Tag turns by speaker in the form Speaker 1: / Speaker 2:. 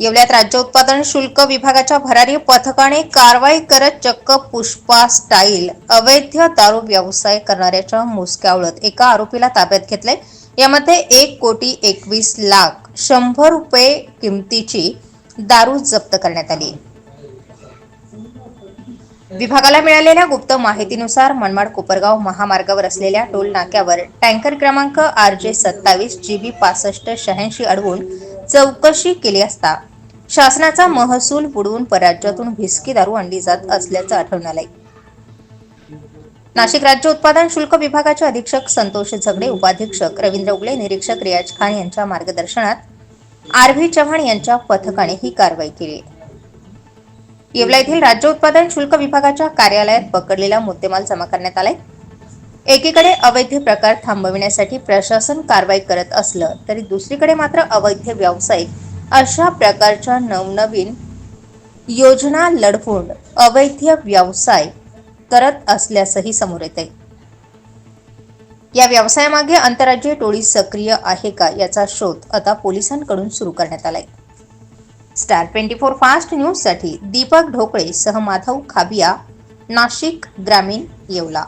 Speaker 1: येवल्यात राज्य उत्पादन शुल्क विभागाच्या भरारी पथकाने कारवाई करत चक्क पुष्पा स्टाईल अवैध दारू व्यवसाय करणाऱ्याच्या मुसक्यावळत एका आरोपीला ताब्यात घेतले यामध्ये एक कोटी एकवीस लाख शंभर रुपये किमतीची दारू जप्त करण्यात आली. विभागाला मिळालेल्या गुप्त माहितीनुसार मनमाड कोपरगाव महामार्गावर असलेल्या टोल नाक्यावर टँकर क्रमांक आर जे सत्तावीस जी बी पासष्ट शहाऐंशी अडवून चौकशी केली असता शासनाचा महसूल बुडवून परराज्यातून भिसकी दारू आणली जात असल्याचं आढळून आलंय. नाशिक राज्य उत्पादन शुल्क विभागाचे अधीक्षक संतोष झगडे उपाधीक्षक रवींद्र उगले निरीक्षक रियाज खान यांच्या मार्गदर्शनात आर व्ही चव्हाण यांच्या पथकाने ही कारवाई केली. येवला येथील राज्य उत्पादन शुल्क विभागाच्या कार्यालयात पकडलेला मुद्देमाल जमा करण्यात आलाय. एकीकडे अवैध प्रकार थांबविण्यासाठी प्रशासन कारवाई करत असलं तरी दुसरीकडे मात्र अवैध व्यावसायिक अशा प्रकारच्या नवनवीन योजना लढवून अवैध व्यवसाय करत असल्याचंही समोर येते या व्यवसायामागे आंतरराज्यीय टोळी सक्रिय आहे का याचा शोध आता पोलिसांकडून सुरू करण्यात आलाय. स्टार ट्वेंटी फोर फास्ट न्यूजसाठी दीपक ढोकळे सह माधव खाबिया नाशिक ग्रामीण येवला.